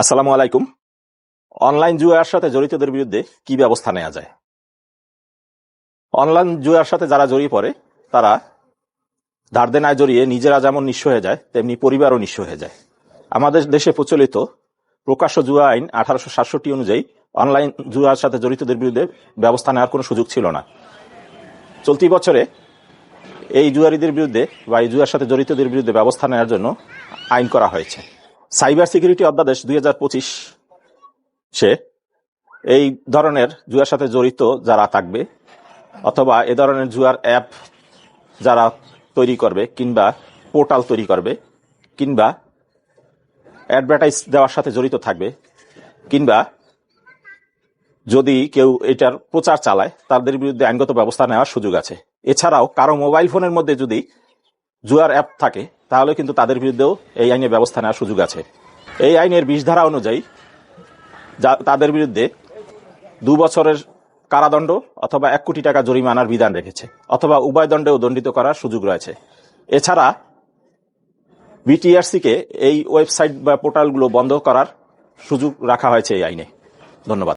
আসসালামু আলাইকুম। অনলাইন জুয়ার সাথে জড়িতদের বিরুদ্ধে কি ব্যবস্থা নেওয়া যায়? অনলাইন জুয়ার সাথে যারা জড়িয়ে পড়ে, তারা ধার দেনায় জড়িয়ে নিজেরা যেমন নিঃস্ব হয়ে যায়, তেমনি পরিবারও নিঃস্ব হয়ে যায়। আমাদের দেশে প্রচলিত প্রকাশ্য জুয়া আইন আঠারোশো সাতষট্টি অনুযায়ী অনলাইন জুয়ার সাথে জড়িতদের বিরুদ্ধে ব্যবস্থা নেওয়ার কোনো সুযোগ ছিল না। চলতি বছরে এই জুয়ারিদের বিরুদ্ধে বা এই জুয়ার সাথে জড়িতদের বিরুদ্ধে ব্যবস্থা নেওয়ার জন্য আইন করা হয়েছে। সাইবার সিকিউরিটি অধ্যাদেশ দুই হাজার পঁচিশ সে এই ধরনের জুয়ার সাথে জড়িত যারা থাকবে অথবা এ ধরনের জুয়ার অ্যাপ যারা তৈরি করবে কিংবা পোর্টাল তৈরি করবে কিংবা অ্যাডভার্টাইজ দেওয়ার সাথে জড়িত থাকবে কিংবা যদি কেউ এটার প্রচার চালায়, তাদের বিরুদ্ধে আইনগত ব্যবস্থা নেওয়ার সুযোগ আছে। এছাড়াও কারও মোবাইল ফোনের মধ্যে যদি জুয়ার অ্যাপ থাকে, তাহলে কিন্তু তাদের বিরুদ্ধেও এই আইনে ব্যবস্থা নেওয়ার সুযোগ আছে। এই আইনের বিশ ধারা অনুযায়ী যা- তাদের বিরুদ্ধে দু বছরের কারাদণ্ড অথবা এক কোটি টাকা জরিমানার বিধান রেখেছে, অথবা উভয় দণ্ডেও দণ্ডিত করার সুযোগ রয়েছে। এছাড়া বিটিআরসি কে এই ওয়েবসাইট বা পোর্টালগুলো বন্ধ করার সুযোগ রাখা হয়েছে এই আইনে। ধন্যবাদ।